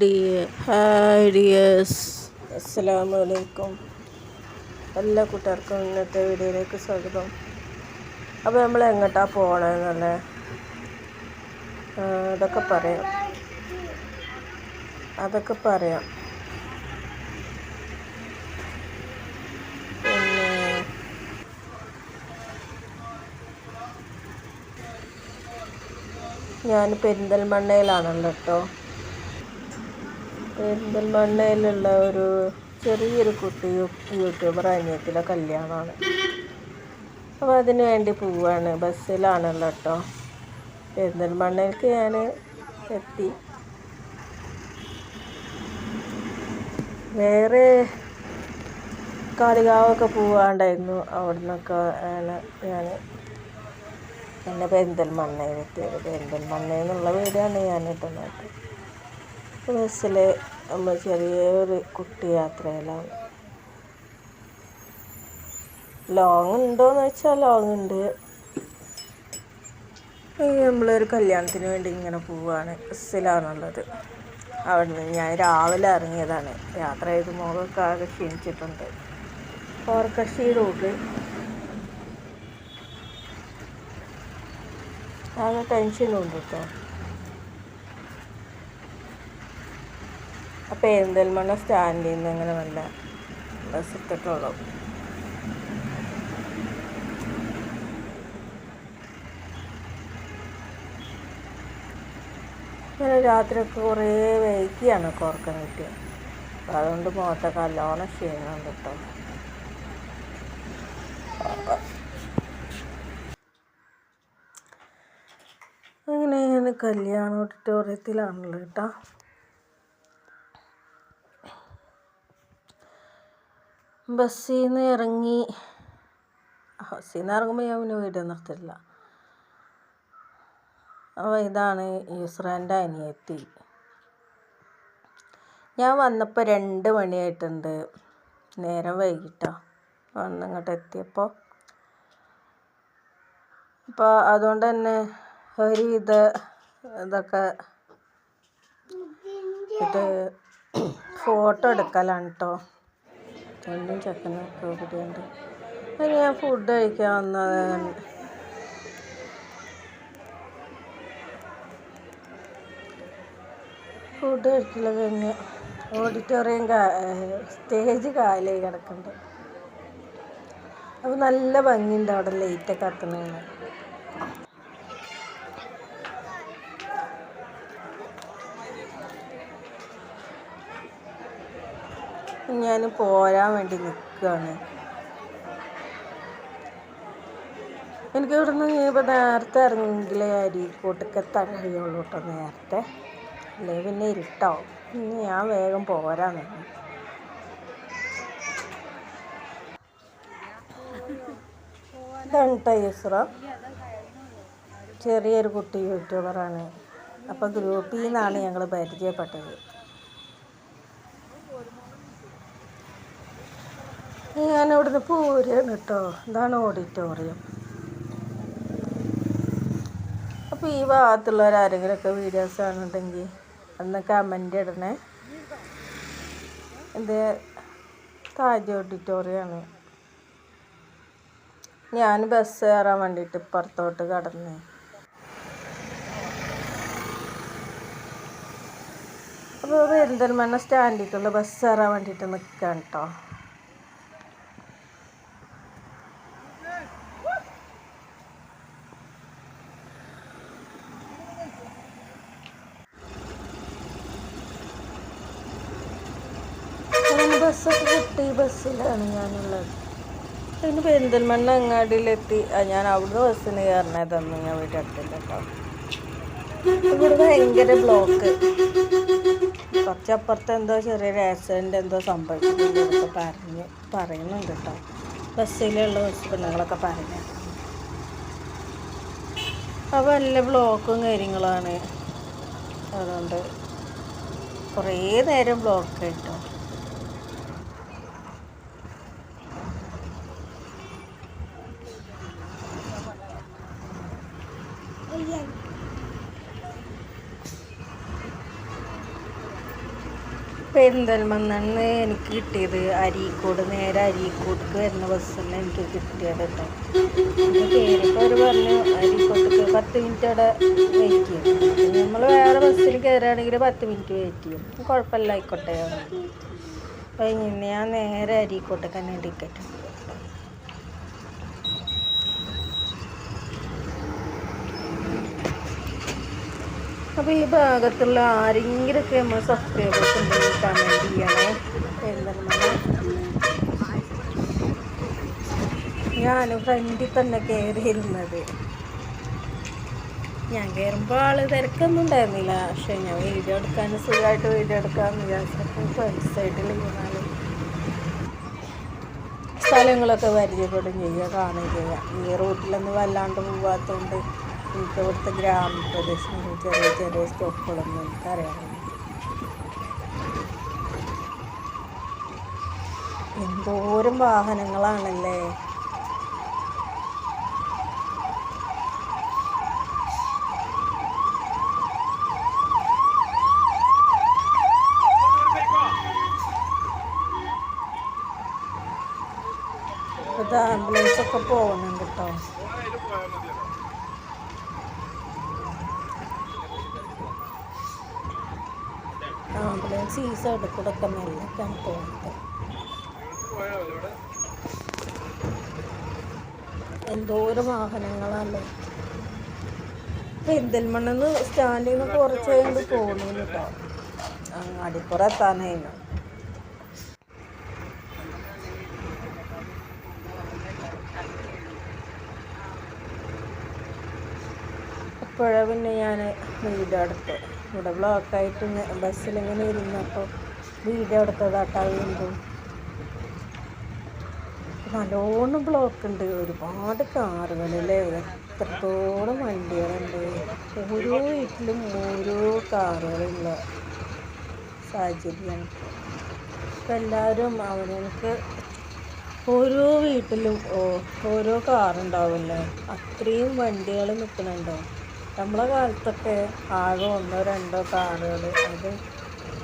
Hi dears അസ്സലാമു അലൈക്കും എല്ലാ കൂട്ടുകാർക്കും ഇന്നത്തെ വീഡിയോയിലേക്ക് സ്വാഗതം. അപ്പോൾ നമ്മൾ എങ്ങോട്ടാ പോകണമെന്നല്ലേ അതൊക്കെ പറയാം. അതൊക്കെ പറയാം. ഞാൻ പെരിന്തൽമണ്ണയിലാണല്ലോ കേട്ടോ. പെരിന്തൽമണ്ണയിലുള്ള ഒരു ചെറിയൊരു കുട്ടി യൂട്യൂബർ അനിയത്തിലെ കല്യാണമാണ്. അപ്പോൾ അതിന് വേണ്ടി പോവാണ് ബസ്സിലാണല്ലോ കേട്ടോ പെരിന്തൽമണ്ണയിലേക്ക് ഞാൻ എത്തി. വേറെ കാളികാവൊക്കെ പോവാണ്ടായിരുന്നു അവിടെ നിന്നൊക്കെ ആണ് ഞാൻ പിന്നെ പെരിന്തൽമണ്ണയിലെത്തിയത്. പെരിന്തൽമണ്ണയിൽ നിന്നുള്ള വീടാണ് ഞാൻ ഇട്ടുന്നത് ബസ്സിൽ നമ്മൾ ചെറിയൊരു കുട്ടി യാത്രയിലാണ് ലോങ് ഉണ്ടോയെന്ന് വെച്ചാൽ ലോങ് ഉണ്ട്. നമ്മളൊരു കല്യാണത്തിന് വേണ്ടി ഇങ്ങനെ പോവുകയാണ് ബസ്സിലാണുള്ളത്. അവിടെ നിന്ന് ഞാൻ രാവിലെ ഇറങ്ങിയതാണ്. യാത്ര ചെയ്ത് മുഖമൊക്കെ ആകെ ക്ഷീണിച്ചിട്ടുണ്ട്. ഓർക്കഷി റൂട്ട് ആകെ ടെൻഷനുണ്ട് കേട്ടോ പെരിന്തൽമണ്ണ സ്റ്റാൻഡിൽ നിന്ന് ഇങ്ങനെ നല്ല ബസ് ഇട്ടിട്ടുള്ളൂ ഇങ്ങനെ രാത്രിയൊക്കെ കുറേ വൈകിയാണ് ഉറക്കം കിട്ടിയത് അപ്പം അതുകൊണ്ട് മുഖത്തൊക്കെ നല്ലോണം ക്ഷീണം കിട്ടും അങ്ങനെ കല്യാണ ഓഡിറ്റോറിയത്തിലാണല്ലോ കേട്ടോ ബസ്സിൽ നിന്ന് ഇറങ്ങി. ബസ്സിൽ നിന്ന് ഇറങ്ങുമ്പോൾ ഞാൻ പിന്നെ വീഡിയോ നിർത്തില്ല. അപ്പോൾ ഇതാണ് യുസ്രാന്റെ അനിയത്തി. ഞാൻ വന്നപ്പോൾ രണ്ട് മണിയായിട്ടുണ്ട്. നേരം വൈകിട്ടാണ് വന്ന് ഇങ്ങോട്ട് എത്തിയപ്പോൾ അപ്പോൾ അതുകൊണ്ട് തന്നെ ഒരു ഇത് ഇതൊക്കെ ഇത് ഫോട്ടോ എടുക്കലാണ് കേട്ടോ രണ്ടും ഒക്കെ ഇവിടെയുണ്ട്. അത് ഞാൻ ഫുഡ് കഴിക്കാൻ വന്നത് ഫുഡ് കഴിക്കൽ കഴിഞ്ഞ് ഓഡിറ്റോറിയം സ്റ്റേജ് കാലായി കിടക്കുന്നുണ്ട് അപ്പോൾ നല്ല ഭംഗിയുണ്ട് അവിടെ ലൈറ്റൊക്കെ കത്തുന്നതാണ് ഞാൻ പോരാൻ വേണ്ടി നിൽക്കുകയാണ്. എനിക്ക് ഇവിടെ നിന്ന് ഇപ്പോൾ നേരത്തെ ഇറങ്ങിയെങ്കിലേ അരീക്കോട്ടേക്ക് കഴിയുള്ളൂ കേട്ടോ നേരത്തെ. അല്ലേ? പിന്നെ ഇരുട്ടാവും ഞാൻ വേഗം പോരാൻ നിന്നു ഇതാണ് കേട്ടോ യുസ്ര ചെറിയൊരു കുട്ടി യൂട്യൂബറാണ്. അപ്പോൾ ഗ്രൂപ്പിൽ നിന്നാണ് ഞങ്ങൾ പരിചയപ്പെട്ടത്. ഞാൻ ഇവിടുന്ന് പോരുകയാണ് കേട്ടോ. ഇതാണ് ഓഡിറ്റോറിയം. അപ്പോൾ ഈ ഭാഗത്തുള്ളവർ ആരെങ്കിലുമൊക്കെ വീഡിയോസ് കാണുന്നുണ്ടെങ്കിൽ ഒന്ന് കമന്റ് ഇടണേ. ഇത് താജ് ഓഡിറ്റോറിയമാണ്. ഞാൻ ബസ് കയറാൻ വേണ്ടിയിട്ട് ഇപ്പുറത്തോട്ട് കടന്നു. അപ്പോൾ പെരിന്തൽമണ്ണ സ്റ്റാൻഡിലേക്കുള്ള ബസ് കയറാൻ വേണ്ടിയിട്ട് നിൽക്കാം കേട്ടോ. ബസ്സൊക്കെ കിട്ടി ബസ്സിലാണ് ഞാനുള്ളത്. പിന്നെ പെരിന്തൽമണ്ണ അങ്ങാടിയിലെത്തി. ഞാൻ അവിടുന്ന് ബസ്സിന് കയറണതൊന്നും ഞാൻ വീട്ടിൽ കേട്ടോ ഇവിടെ ഭയങ്കര ബ്ലോക്ക് കുറച്ചപ്പുറത്ത് എന്തോ ചെറിയൊരു ആക്സിഡന്റ് എന്തോ സംഭവിച്ചിട്ടുണ്ട് പറഞ്ഞ് പറയുന്നുണ്ട് കേട്ടോ. ബസ്സിലുള്ള ബസ് പെണ്ണുങ്ങളൊക്കെ പറഞ്ഞു. അപ്പോൾ നല്ല ബ്ലോക്കും കാര്യങ്ങളാണ്. അതുകൊണ്ട് കുറേ നേരം ബ്ലോക്ക് കേട്ടോ പെരിന്തൽമണ്ണന്ന് എനിക്ക് കിട്ടിയത്? അരീക്കോട് നേരെ അരീക്കോട്ക്ക് വരുന്ന ബസ്സിന് എനിക്ക് കിട്ടിയത് കേട്ടോ കയറിയപ്പോൾ അവർ പറഞ്ഞു അരീക്കോട്ടക്ക് പത്ത് മിനിറ്റ് അവിടെ വെയിറ്റ് ചെയ്യും. നമ്മൾ വേറെ ബസ്സിൽ കയറുകയാണെങ്കിൽ പത്ത് മിനിറ്റ് വെയിറ്റ് ചെയ്യും. കുഴപ്പമില്ല ആയിക്കോട്ടെ. അപ്പോൾ ഞാൻ നേരെ അരീക്കോട്ടക്ക് തന്നെ ടിക്കറ്റ് അപ്പോൾ ഈ ഭാഗത്തുള്ള ആരെങ്കിലുമൊക്കെ നമ്മൾ സബ്സ്ക്രൈബേഴ്സ് ഉണ്ടെങ്കിൽ കമന്റ് ചെയ്യണേ. എന്താണ്? ഞാൻ ഫ്രണ്ടിൽ തന്നെ കയറിയിരുന്നത് ഞാൻ കയറുമ്പോൾ ആൾ തിരക്കൊന്നും ഉണ്ടായിരുന്നില്ല. പക്ഷെ ഞാൻ വീഡിയോ എടുക്കാൻ സുഖമായിട്ട് വീഡിയോ എടുക്കാമെന്ന് വിചാരിച്ചപ്പോൾ ഫ്രണ്ട് സൈഡിൽ ഇരുന്നാൽ സ്ഥലങ്ങളൊക്കെ പരിചയപ്പെടും ചെയ്യുക കാണുകയും ചെയ്യുക. ഈ റൂട്ടിലൊന്നും വല്ലാണ്ട് പോവാത്തതുകൊണ്ട് എനിക്ക് ഇവിടുത്തെ ഗ്രാമപ്രദേശങ്ങൾ ചെറിയ ചെറിയ സ്റ്റോപ്പുകളൊന്നും എനിക്കറിയാറില്ല എന്തോരം വാഹനങ്ങളാണല്ലേ? ആംബുലൻസ് ഒക്കെ പോകുന്നുണ്ട് കേട്ടോ ആംബുലൻസ് ഈ സൈഡിൽ കൂടെ ഒക്കെ മെല്ലൊക്കെയാണ് പോകുന്നത്. എന്തോരം വാഹനങ്ങളല്ലേ പെരിന്തൽമണ്ണെന്ന് സ്റ്റാൻഡിൽ നിന്ന് കുറച്ച് കഴിഞ്ഞ് പോകുന്നു കേട്ടോ അങ്ങാടിപ്പുറം എത്താനായിരുന്നു അപ്പോഴാണ് പിന്നെ ഞാൻ വീഡിയോ എടുത്ത് ഇവിടെ ബ്ലോക്കായിട്ട് ബസ്സിലിങ്ങനെ ഇരുന്നപ്പോൾ വീഡിയോ എടുത്തതാട്ടാ വീണ്ടും. നല്ലോണം ബ്ലോക്ക് ഉണ്ട്. ഒരുപാട് കാറുകളല്ലേ? എത്രത്തോളം വണ്ടികളുണ്ട്? ഓരോ വീട്ടിലും ഓരോ കാറുകളുള്ള സാഹചര്യമാണ്. ഇപ്പം എല്ലാവരും അവനക്ക് ഓരോ വീട്ടിലും ഓരോ കാറുണ്ടാവുമല്ലോ? അത്രയും വണ്ടികൾ നിൽക്കുന്നുണ്ടോ നമ്മളെ കാലത്തൊക്കെ ആകെ ഒന്നോ രണ്ടോ കാറുകൾ. അത്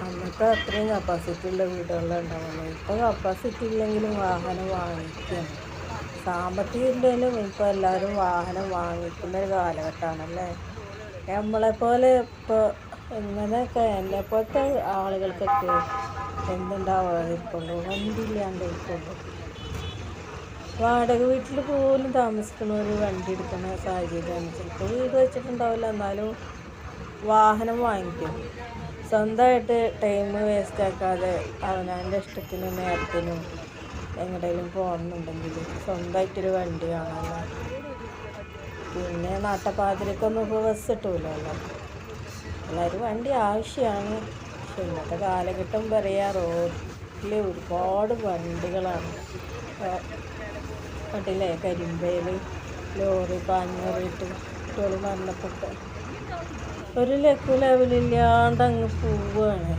അന്നത്തെ അത്രയും കപ്പാസിറ്റി ഉള്ള വീടുകളുണ്ടാവുള്ളൂ ഇപ്പോൾ കപ്പാസിറ്റി ഇല്ലെങ്കിലും വാഹനം വാങ്ങിക്കുകയാണ് സാമ്പത്തികം ഇല്ലെങ്കിലും ഇപ്പോൾ എല്ലാവരും വാഹനം വാങ്ങിക്കുന്ന ഒരു കാലഘട്ടമാണല്ലേ? നമ്മളെപ്പോലെ ഇപ്പോൾ ഇങ്ങനെയൊക്കെ എന്നെപ്പോലത്തെ ആളുകൾക്കൊക്കെ എന്തുണ്ടാവാതിരിക്കുള്ളൂ? വണ്ടി ഇല്ലാണ്ട് ഇരിക്കുള്ളൂ. വാടക വീട്ടിൽ പോലും താമസിക്കുന്നവർ വണ്ടി എടുക്കുന്ന സാഹചര്യമാണ് ചിലപ്പോൾ വീട് വെച്ചിട്ടുണ്ടാവില്ല എന്നാലും വാഹനം വാങ്ങിക്കും. സ്വന്തമായിട്ട് ടൈം വേസ്റ്റ് ആക്കാതെ അവനവന്റെ ഇഷ്ടത്തിനും നേരത്തിനും എങ്ങോട്ടേലും പോകണമെന്നുണ്ടെങ്കിൽ സ്വന്തമായിട്ടൊരു വണ്ടി കാണാമല്ലോ പിന്നെ നാട്ടപ്പാതിരിക്കൊന്നും ഇപ്പോൾ ബസ് കിട്ടൂലല്ലോ. എല്ലാവരും വണ്ടി ആവശ്യമാണ് പക്ഷെ ഇന്നത്തെ കാലഘട്ടം പറയാ റോഡിൽ ഒരുപാട് വണ്ടികളാണ്. കണ്ടില്ലേ? കരിമ്പയിൽ ലോറി പാഞ്ഞറിയിട്ട് കുട്ടികൾ മരണപ്പെട്ട്. ഒരു ലക്കു ലെവലില്ലാണ്ട് അങ്ങ് പോവുകയാണ്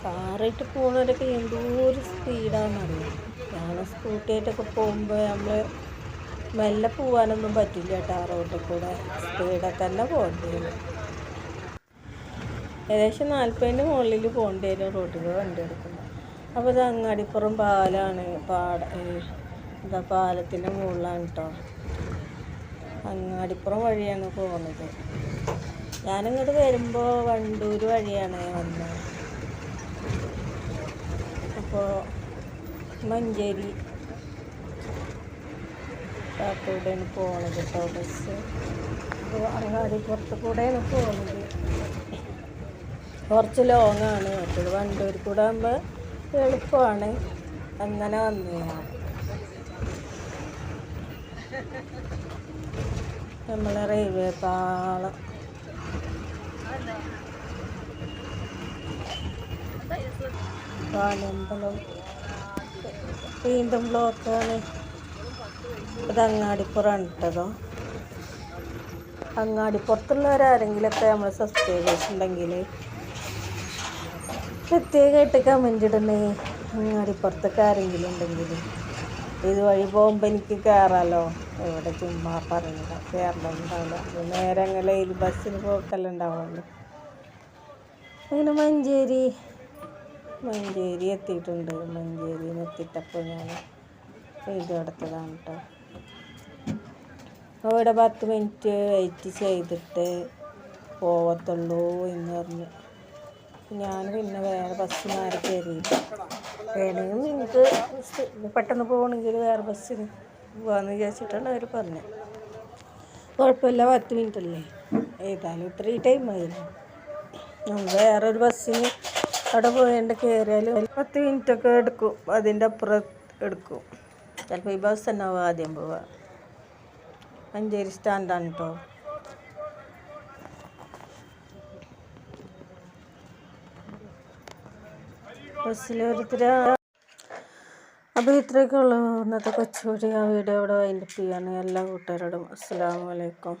കാറായിട്ട് പോകുന്നവരൊക്കെ എന്തോരം സ്പീഡാണെന്നറിയാം ഞാൻ സ്കൂട്ടിയായിട്ടൊക്കെ പോകുമ്പോൾ നമ്മൾ മെല്ലെ പോകാനൊന്നും പറ്റില്ല കേട്ടോ ആ റോഡിൽ കൂടെ. സ്പീഡൊക്കെ തന്നെ പോകേണ്ടി വരും. ഏകദേശം നാൽപ്പതിന്റെ മുകളിൽ പോകേണ്ടി വരും റോഡിൽ വണ്ടി എടുക്കുമ്പോൾ അപ്പോൾ ഇത് അങ്ങാടിപ്പുറം പാലാണ് പാട എന്താ പാലത്തിന്റെ മുകളിലാണ് കേട്ടോ അങ്ങാടിപ്പുറം വഴിയാണ് പോകുന്നത് ഞാനിങ്ങോട്ട് വരുമ്പോൾ വണ്ടൂർ വഴിയാണ് വന്നത് അപ്പോൾ മഞ്ചേരി ഭാഗത്തൂടെയാണ് പോണത് കേട്ടോ ബസ്. അപ്പോൾ അങ്ങാടിപ്പുറത്ത് കൂടെയാണ് പോകുന്നത് കുറച്ച് ലോങ്ങാണ് മറ്റേത് വണ്ടൂർ കൂടെ ആകുമ്പോൾ എളുപ്പമാണ്. അങ്ങനെ വന്നു. നമ്മളെ റെയിൽവേ പാളം പാലമ്പലം. വീണ്ടും ബ്ലോക്കാണ്. ഇത് അങ്ങാടിപ്പുറമാണ് കേട്ടോ അങ്ങാടിപ്പുറത്തുള്ളവരാരെങ്കിലൊക്കെ നമ്മൾ സബ്സ്ക്രൈബേഴ്സ് ഉണ്ടെങ്കിൽ പ്രത്യേകമായിട്ട് കമന്റ് ഇടണേ. അങ്ങാടിപ്പുറത്തൊക്കെ ആരെങ്കിലും ഉണ്ടെങ്കിൽ ഇതുവഴി പോകുമ്പോൾ എനിക്ക് കയറാമല്ലോ ഇവിടെ ചുമ്മാ പറയുക കയറലുണ്ടാവില്ല നേരെ അങ്ങനെ ഇത് ബസ്സിന് പോക്കെല്ലാം ഉണ്ടാവുള്ളൂ. അങ്ങനെ മഞ്ചേരി മഞ്ചേരി എത്തിയിട്ടുണ്ട്. മഞ്ചേരിയിൽ എത്തിയിട്ടപ്പോൾ ഞാൻ വീഡിയോ എടുത്തതാണ് കേട്ടോ അവിടെ പത്ത് മിനിറ്റ് വെയിറ്റ് ചെയ്തിട്ട് പോവത്തുള്ളൂ എന്ന് പറഞ്ഞു. ഞാൻ പിന്നെ വേറെ ബസ് മാറി കയറി വേണമെങ്കിൽ നിങ്ങൾക്ക് പെട്ടെന്ന് പോകണമെങ്കിൽ വേറെ ബസ്സിന് പോകാമെന്ന് വിചാരിച്ചിട്ടാണ് അവർ പറഞ്ഞത് കുഴപ്പമില്ല പത്ത് മിനിറ്റ് അല്ലേ? ഏതായാലും ഇത്രയും ടൈം ആയില്ല. നമ്മൾ വേറൊരു ബസ്സിന് അവിടെ പോയേണ്ട കയറിയാൽ പത്ത് മിനിറ്റൊക്കെ എടുക്കും. അതിന്റെ അപ്പുറം എടുക്കും. ചിലപ്പോൾ ഈ ബസ് തന്നെ ആദ്യം പോവുക മഞ്ചേരി സ്റ്റാൻഡാണ് കേട്ടോ ബസ്സിൽ ഓരോരുത്തർ അപ്പോൾ ഇത്രയൊക്കെ ഉള്ളൂ ഇന്നത്തെ കൊച്ചുകൂടി ആ വീഡിയോ ഇവിടെ വൈൻഡപ്പ് ചെയ്യാണ് എല്ലാ കൂട്ടുകാരോടും അസ്സാം വലൈക്കും